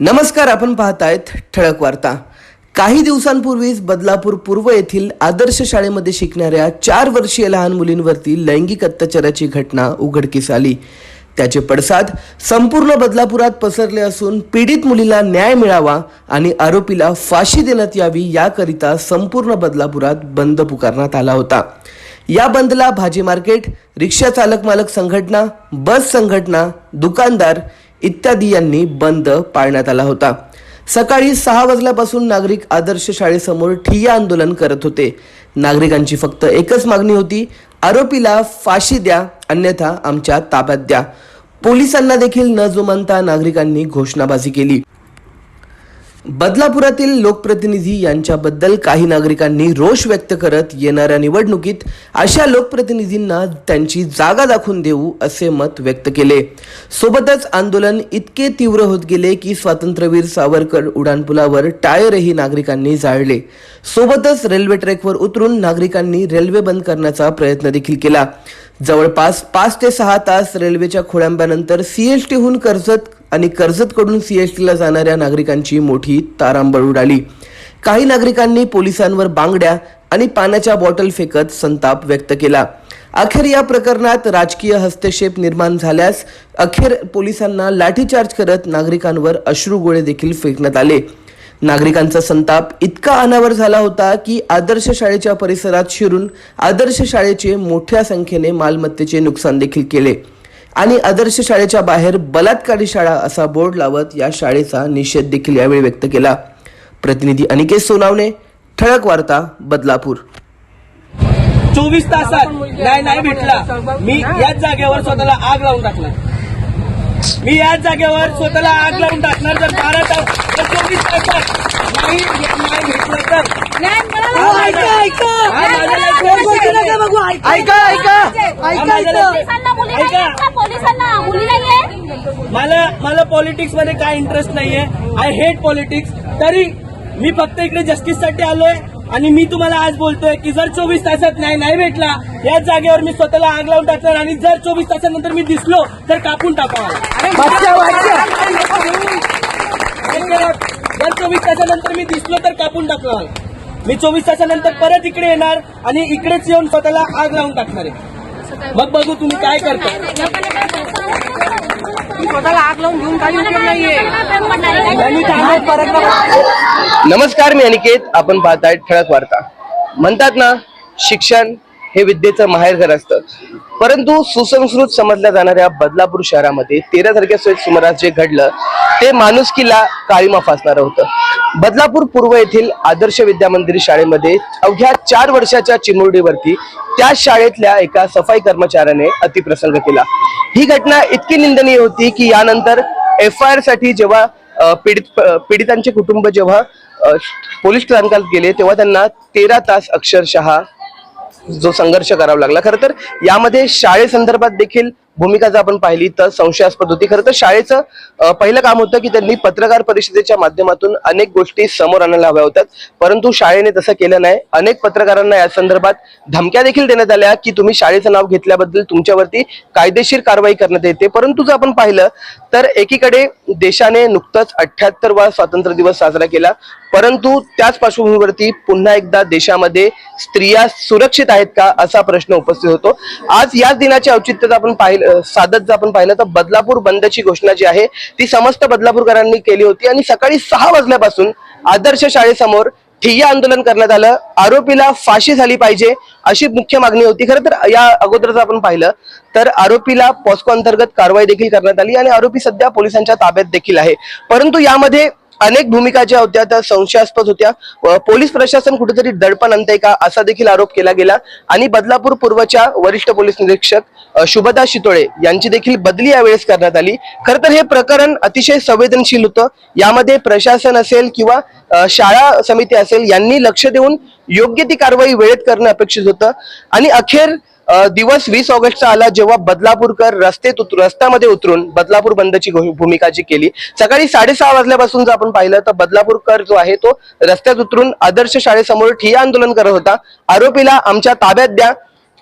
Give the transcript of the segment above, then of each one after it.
नमस्कार आपण पाहतायत ठळक वार्ता. काही दिवसांपूर्वीच बदलापूर पूर्व येथील आदर्श शाळेमध्ये शिकणाऱ्या चार वर्षीय लहान मुलींवरती लैंगिक अत्याचाराची घटना उघडकीस आली. त्याचे पडसाद संपूर्ण बदलापुरात पसरले असून पीडित मुलीला न्याय मिळावा आणि आरोपीला फाशी देण्यात यावी याकरिता संपूर्ण बदलापुरात बंद पुकारण्यात आला होता. या बंदला भाजी मार्केट रिक्षा चालक मालक संघटना बस संघटना दुकानदार इत्यादी यांनी बंद पाळण्यात आला होता. सकाळी सहा वाजल्यापासून नागरिक आदर्श शाळेसमोर ठिय्या आंदोलन करत होते. नागरिकांची फक्त एकच मागणी होती आरोपीला फाशी द्या अन्यथा आमच्या ताब्यात द्या. पोलिसांना देखील न जुमानता नागरिकांनी घोषणाबाजी केली. बदलापुरातील लोकप्रतिनिधी यांच्याबद्दल काही नागरिकांनी रोष व्यक्त करत येणाऱ्या निवडणुकीत अशा लोकप्रतिनिधींना त्यांची जागा दाखवून देऊ असे मत व्यक्त केले. सोबतच आंदोलन इतके तीव्र होत गेले की स्वातंत्र्यवीर सावरकर उड्डाणपुलावर टायरही नागरिकांनी जाळले. सोबतच रेल्वे ट्रॅकवर उतरून नागरिकांनी रेल्वे बंद करण्याचा प्रयत्न देखील केला. जवळपास पाच ते सहा तास रेल्वेच्या खोळंब्यानंतर सीएसटीहून कर्जत आणि कर्जतकडून सीएसटीला जाणाऱ्या नागरिकांची मोठी तारांबळ उडाली काही नागरिकांनी पोलिसांवर बांगड्या आणि पाण्याच्या बॉटल फेकत संताप व्यक्त केला. अखेर या प्रकरणात राजकीय हस्तक्षेप निर्माण झाल्यास अखेर पोलिसांना लाठीचार्ज करत नागरिकांवर अश्रूगोळे देखील फेकण्यात आले. नागरिकांचा संताप इतका अनावर झाला होता की आदर्श शाळेच्या परिसरात शिरून आदर्श शाळेचे मोठ्या संख्येने मालमत्तेचे नुकसान देखील केले. आणि आदर्श शाळेच्या बाहेर बलात्कारी शाळा असा बोर्ड लावत या शाळेचा निषेध देखील यावेळी व्यक्त केला. प्रतिनिधी अनिकेत सोनावणे ठळक वार्ता बदलापूर. चोवीस तासात नाही नाही भेटला. मी याच जागेवर स्वतःला आग लावून टाकणार. मी याच जागेवर स्वतःला आग लावून टाकणार. जर बारा तास तर चोवीस तासात नाही नाही भेटलं तर. हो, ऐका ऐका. ऐका. पोलिसांना मुली नाहीये? मुली मला पॉलिटिक्समध्ये काय इंटरेस्ट नाहीये. आय हेट पॉलिटिक्स तरी मी फक्त इकडे जस्टिससाठी आलोय आणि मी तुम्हाला आज बोलतोय की जर चोवीस तासात नाही नाही भेटला याच जागेवर मी स्वतःला आग लावून टाकणार आणि जर चोवीस तासानंतर मी दिसलो तर कापून टाकावा. जर चोवीस तासानंतर मी दिसलो तर कापून टाकणार. मी चोवीस तासानंतर परत इकडे येणार आणि इकडेच येऊन स्वतःला आग लावून टाकणार आहे. मग बघू तुम्ही काय करता. स्वतःला आग लावून घेऊन काही उपयोग नाहीये. आणि थांबा, परत नका. नमस्कार मी अनिकेत आपण पाहताय ठळक वार्ता. म्हणतात ना शिक्षण हे विद्येचं माहेरघर असतं. परंतु सुसंस्कृत समजल्या जाणाऱ्या बदलापूर शहरामध्ये तेरा तारखेच्या सुमारास जे घडलं ते माणुसकीला काळीमा फासणारं होतं. बदलापूर पूर्व येथील आदर्श विद्या मंदिर शाळेमध्ये अवघ्या चार वर्षाच्या चिमुरडीवरती त्या शाळेतल्या एका सफाई कर्मचाऱ्याने अतिप्रसंग केला. ही घटना इतकी निंदनीय होती की यानंतर एफ आय आरसाठी जेव्हा पीडित पीडितांचे कुटुंब जेव्हा पोलीस स्थानकात गेले तेव्हा त्यांना तेरा तास अक्षरशः जो संघर्ष करावा लागला. खरं तर यामध्ये शाळेसंदर्भात देखील भूमिका जर आपण पाहिली तर संशयास्पद होती. खरं तर शाळेचं पहिलं काम होतं की त्यांनी पत्रकार परिषदेच्या माध्यमातून अनेक गोष्टी समोर आणायला हव्या होत्या. परंतु शाळेने तसं केलं नाही. अनेक पत्रकारांना या संदर्भात धमक्या देखील देण्यात आल्या की तुम्ही शाळेचं नाव घेतल्याबद्दल तुमच्यावरती कायदेशीर कारवाई करण्यात येते. परंतु जर आपण पाहिलं तर एकीकडे देशाने नुकतंच अठ्याहत्तरवा स्वातंत्र्य दिवस साजरा केला. परंतु त्याच पार्श्वभूमीवरती पुन्हा एकदा देशामध्ये स्त्रिया सुरक्षित आहेत का असा प्रश्न उपस्थित होतो. आज याच दिनाचे औचित्य जर आपण पाहिलं साधत जर आपण पाहिलं तर बदलापूर बंदची घोषणा जी आहे ती समस्त बदलापूरकरांनी केली होती आणि सकाळी सहा वाजल्यापासून आदर्श शाळेसमोर ठिय्या आंदोलन करण्यात आलं. आरोपीला फाशी झाली पाहिजे अशी मुख्य मागणी होती. खरं तर या अगोदर जर आपण पाहिलं तर आरोपीला पॉस्को अंतर्गत कारवाई देखील करण्यात आली आणि आरोपी सध्या पोलिसांच्या ताब्यात देखील आहे. परंतु यामध्ये अनेक भूमिका ज्या होत्या त्या संशयास्पद होत्या. पोलीस प्रशासन कुठेतरी दडपण आणते का असा देखील आरोप केला गेला. आणि बदलापूर पूर्वच्या वरिष्ठ पोलीस निरीक्षक शुभदा शितोळे यांची देखील बदली यावेळेस करण्यात आली. खरं तर हे प्रकरण अतिशय संवेदनशील होतं. यामध्ये प्रशासन असेल किंवा शाळा समिती असेल यांनी लक्ष देऊन योग्य ती कारवाई वेळेत करणं अपेक्षित होतं. आणि अखेर दिवस वीस ऑगस्टचा आला जेव्हा बदलापूरकर रस्तेत उतर रस्त्यामध्ये उतरून बदलापूर बंदची भूमिका जी केली. सकाळी साडेसहा वाजल्यापासून जर आपण पाहिलं तर बदलापूरकर जो आहे तो रस्त्यात उतरून आदर्श शाळेसमोर ठिय्या आंदोलन करत होता. आरोपीला आमच्या ताब्यात द्या.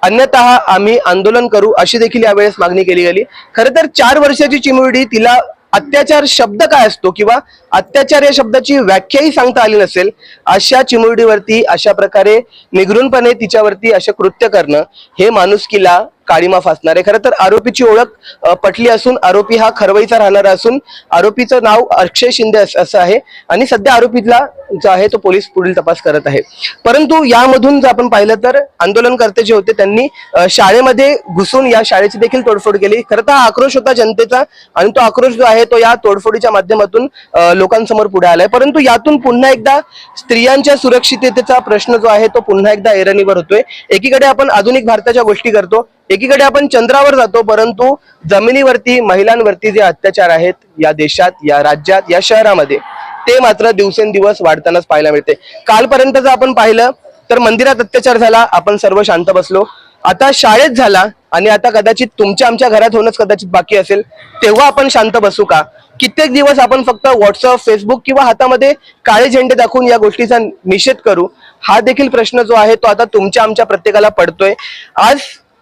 अन्यथा आम्ही आंदोलन करू अशी देखील यावेळेस मागणी केली गेली. खरं तर चार वर्षाची चिमुरडी तिला अत्याचार शब्द काय असतो किंवा अत्याचार या शब्दाची व्याख्याही सांगता आली नसेल अशा चिमुरडीवरती अशा प्रकारे निगरूनपणे तिच्यावरती असे कृत्य करणं हे माणुसकीला काळीमा फासणार आहे. खरं तर आरोपीची ओळख पटली असून आरोपी हा खरवईचा राहणारा असून आरोपीचं नाव अक्षय शिंदे असं आहे. आणि सध्या आरोपीला जो आहे तो पोलीस पुढील तपास करत आहे. परंतु यामधून जर आपण पाहिलं तर आंदोलनकर्ते जे होते त्यांनी शाळेमध्ये घुसून या शाळेची देखील तोडफोड केली. खरं तर हा आक्रोश होता जनतेचा आणि तो आक्रोश जो आहे तो या तोडफोडीच्या माध्यमातून लोकांसमोर पुढे आलाय. परंतु यातून पुन्हा एकदा स्त्रियांच्या सुरक्षिततेचा प्रश्न जो आहे तो पुन्हा एकदा ऐरणीवर होतोय. एकीकडे आपण आधुनिक भारताच्या गोष्टी करतो एकीकडे आपण चंद्रावर जातो परंतु जमिनीवरती महिलांवरती जे अत्याचार आहेत या देशात या राज्यात या शहरामध्ये ते मात्र दिवसेंदिवस वाढतानाच पाहायला मिळते. कालपर्यंत जर आपण पाहिलं तर मंदिरात अत्याचार झाला आपण सर्व शांत बसलो. आता शाळेत झाला आणि आता कदाचित तुमच्या आमच्या घरात होणंच कदाचित बाकी असेल तेव्हा आपण शांत बसू का? कित्येक दिवस आपण फक्त व्हॉट्सअप फेसबुक किंवा हातामध्ये काळे झेंडे दाखवून या गोष्टीचा निषेध करू. हा देखील प्रश्न जो आहे तो आता तुमच्या आमच्या प्रत्येकाला पडतोय. आज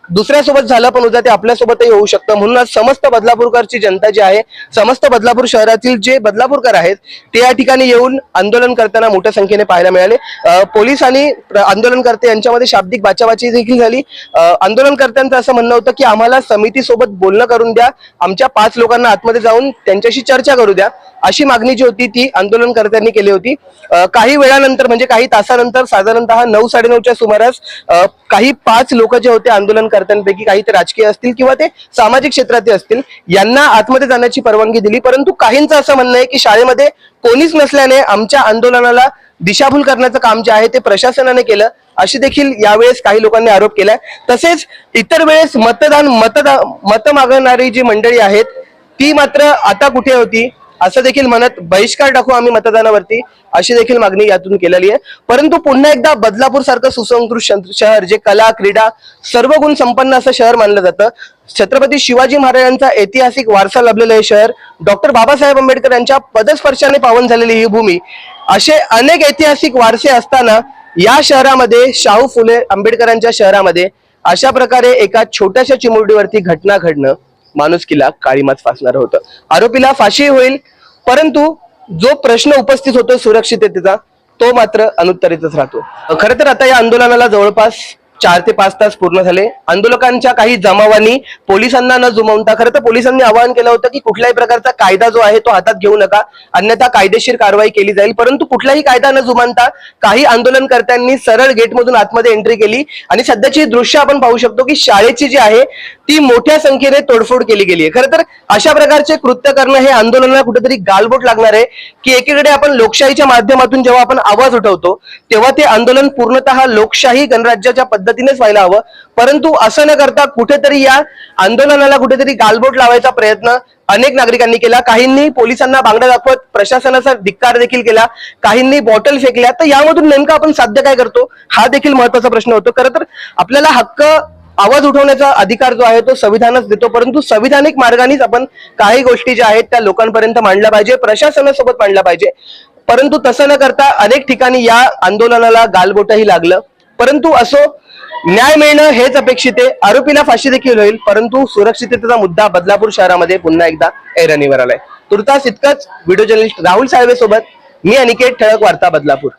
दुसऱ्यासोबत झालं पण उद्या ते आपल्यासोबतही होऊ शकतं. म्हणून आज समस्त बदलापूरकरची जनता जी आहे समस्त बदलापूर शहरातील जे बदलापूरकर आहेत ते या ठिकाणी येऊन आंदोलन करताना मोठ्या संख्येने पाहायला मिळाले. पोलीस आणि आंदोलनकर्ते यांच्यामध्ये शाब्दिक बाचाबाची देखील झाली. आंदोलनकर्त्यांचं असं म्हणणं होतं की आम्हाला समितीसोबत बोलणं करून द्या. आमच्या पाच लोकांना आतमध्ये जाऊन त्यांच्याशी चर्चा करू द्या. अशी मागणी जी होती ती आंदोलनकर्त्यांनी केली होती. काही वेळानंतर म्हणजे काही तासानंतर साधारणतः नऊ साडेनऊच्या सुमारास काही पाच लोक जे होते आंदोलनकर्त्यांपैकी काही ते राजकीय असतील किंवा ते सामाजिक क्षेत्रातले असतील यांना आतमध्ये जाण्याची परवानगी दिली. परंतु काहींचं असं म्हणणं आहे की शाळेमध्ये कोणीच नसल्याने आमच्या आंदोलनाला दिशाभूल करण्याचं काम जे आहे ते प्रशासनाने केलं. अशी देखील यावेळेस काही लोकांनी आरोप केलाय. तसेच इतर वेळेस मतदान मतदा मत मागणारी जी मंडळी आहेत ती मात्र आता कुठे होती? असं देखील म्हणत बहिष्कार टाकू आम्ही मतदानावरती अशी देखील मागणी यातून केलेली आहे. परंतु पुन्हा एकदा बदलापूर सारखं सुसंस्कृत शहर जे कला क्रीडा सर्व गुण संपन्न असं शहर मानलं जातं. छत्रपती शिवाजी महाराजांचा ऐतिहासिक वारसा लाभलेलं हे शहर डॉक्टर बाबासाहेब आंबेडकर यांच्या पदस्पर्शाने पावन झालेली ही भूमी असे अनेक ऐतिहासिक वारसे असताना या शहरामध्ये शाहू फुले आंबेडकरांच्या शहरामध्ये अशा प्रकारे एका छोट्याशा चिमुरडीवरती घटना घडणं माणुसकीला काळीमाच फासणार होतं. आरोपीला फाशी होईल परंतु जो प्रश्न उपस्थित होतो सुरक्षिततेचा तो मात्र अनुत्तरितच राहतो. खरं तर आता या आंदोलनाला जवळपास चार ते पाच तास पूर्ण झाले. आंदोलकांच्या काही जमावांनी पोलिसांना न जुमावता खरं तर पोलिसांनी आवाहन केलं होतं की कुठल्याही प्रकारचा कायदा जो आहे तो हातात घेऊ नका. अन्यथा कायदेशीर कारवाई केली जाईल. परंतु कुठलाही कायदा न जुमानता काही आंदोलनकर्त्यांनी सरळ गेटमधून आतमध्ये एंट्री केली. आणि सध्याची दृश्य आपण पाहू शकतो की शाळेची जी आहे ती मोठ्या संख्येने तोडफोड केली गेली आहे. खरं तर अशा प्रकारचे कृत्य करणं हे आंदोलनाला कुठेतरी गालबोट लागणार आहे की एकीकडे आपण लोकशाहीच्या माध्यमातून जेव्हा आपण आवाज उठवतो तेव्हा ते आंदोलन पूर्णतः लोकशाही गणराज्याच्या पद्धतीनेच व्हायला हवं. परंतु असं न करता कुठेतरी या आंदोलनाला कुठेतरी गालबोट लावायचा प्रयत्न अनेक नागरिकांनी केला. काहींनी पोलिसांना बांगड्या दाखवत प्रशासनाचा धिक्कार देखील केला. काहींनी बॉटल फेकल्या. तर यामधून नेमकं आपण साध्य काय करतो? हा देखील महत्त्वाचा प्रश्न होतो. खरं तर आपल्याला हक्क आवाज उठवण्याचा अधिकार जो आहे तो संविधानच देतो. परंतु संविधानिक मार्गानेच आपण काही गोष्टी ज्या आहेत त्या लोकांपर्यंत मांडल्या पाहिजे प्रशासनासोबत मांडल्या पाहिजे. परंतु तसं न करता अनेक ठिकाणी या आंदोलनाला गालबोटही लागलं. परंतु असो न्याय मिळणं हेच अपेक्षित आहे. आरोपीला फाशी देखील होईल परंतु सुरक्षिततेचा मुद्दा बदलापूर शहरामध्ये पुन्हा एकदा ऐरणीवर आलाय. तुर्तास इतकंच. व्हिडिओ जर्नलिस्ट राहुल साळवे सोबत मी अनिकेत ठळक वार्ता बदलापूर.